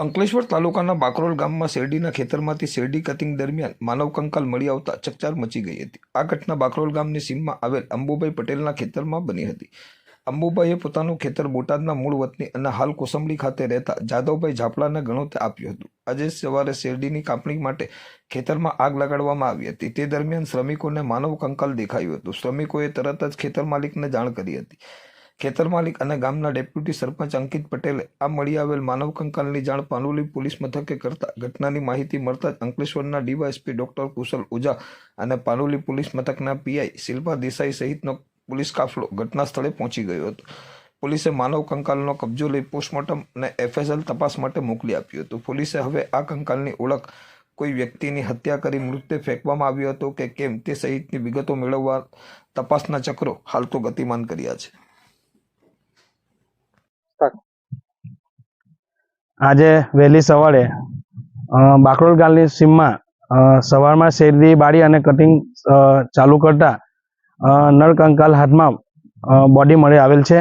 અંકલેશ્વર તાલુકાના બાકરોલ ગામમાં શેરડીના ખેતરમાંથી શેરડી કટિંગ દરમિયાન માનવ કંકાલ મળી આવતા ચકચાર મચી ગઈ હતી. આ ઘટના બાકરોલ ગામની સીમમાં આવેલ અંબુભાઈ પટેલના ખેતરમાં બની હતી. અંબુભાઈએ પોતાનું ખેતર બોટાદના મૂળ વતની અને હાલ કોસંબડી ખાતે રહેતા જાદવભાઈ ઝાપલાને ગણોતે આપ્યું હતું. આજે સવારે શેરડીની કાપણી માટે ખેતરમાં આગ લગાડવામાં આવી હતી. તે દરમિયાન શ્રમિકોને માનવ કંકાલ દેખાયું હતું. શ્રમિકોએ તરત જ ખેતર માલિકને જાણ કરી હતી. ખેતર માલિક અને ગામના ડેપ્યુટી સરપંચ અંકિત પટેલે આ મળી આવેલ માનવ કંકાલની જાણ પાનોલી પોલીસ મથકે કરતા ઘટનાની માહિતી મળતા જ અંકલેશ્વરના ડીવાયએસપી ડોક્ટર કુશલ ઓઝા અને પાનોલી પોલીસ મથકના પીઆઈ શિલ્પા દેસાઈ સહિતનો પોલીસ કાફલો ઘટના સ્થળે પહોંચી ગયો હતો. પોલીસે માનવ કંકાલનો કબજો લઈ પોસ્ટમોર્ટમ અને એફએસએલ તપાસ માટે મોકલી આપ્યું હતું. પોલીસે હવે આ કંકાલની ઓળખ કોઈ વ્યક્તિની હત્યા કરી મૃતદેહ ફેંકવામાં આવ્યો હતો કે કેમ તે સહિતની વિગતો મેળવવા તપાસના ચક્રો હાલ તો ગતિમાન કર્યા છે. આજે વહેલી સવારે બાકરોલ ગામની સીમમાં સવારમાં શેરડી બાળી અને કટિંગ ચાલુ કરતા નળ કંકાલ હાથમાં બોડી મળી આવેલ છે.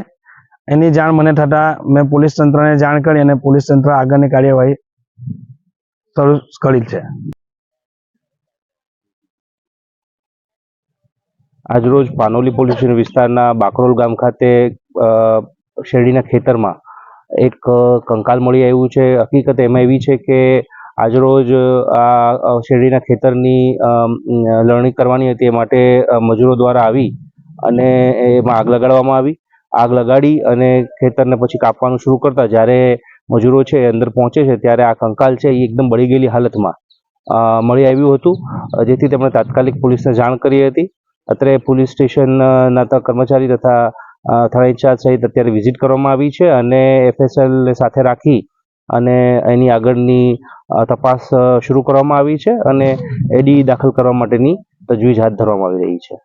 એની જાણ મને થતાં મેં પોલીસ તંત્રને જાણ કરી અને પોલીસ તંત્ર આગળની કાર્યવાહી શરૂ કરી છે. આજરોજ પાનોલી પોલીસ વિસ્તારના બાકરોલ ગામ ખાતે શેરડીના ખેતરમાં એક કંકાલ મળી આવ્યું છે. હકીકત એમાં એવી છે કે આજરોજ આ શેરડીના ખેતરની લણણી કરવાની હતી. એ માટે મજૂરો દ્વારા આવી અને એમાં આગ લગાડવામાં આવી. આગ લગાડી અને ખેતરને પછી કાપવાનું શરૂ કરતા જ્યારે મજૂરો છે અંદર પહોંચે છે ત્યારે આ કંકાલ છે એ એકદમ બળી ગયેલી હાલતમાં મળી આવ્યું હતું. જેથી તેમણે તાત્કાલિક પોલીસને જાણ કરી હતી. અત્રે પોલીસ સ્ટેશનના કર્મચારી તથા થાણા ઇન્ચાર્જ સહિત અત્યારે વિઝિટ કરવામાં આવી છે અને એફએસએલ સાથે રાખી અને એની આગળની તપાસ શરૂ કરવામાં આવી છે અને એડી દાખલ કરવા માટેની તજવીજ હાથ ધરવામાં આવી રહી છે.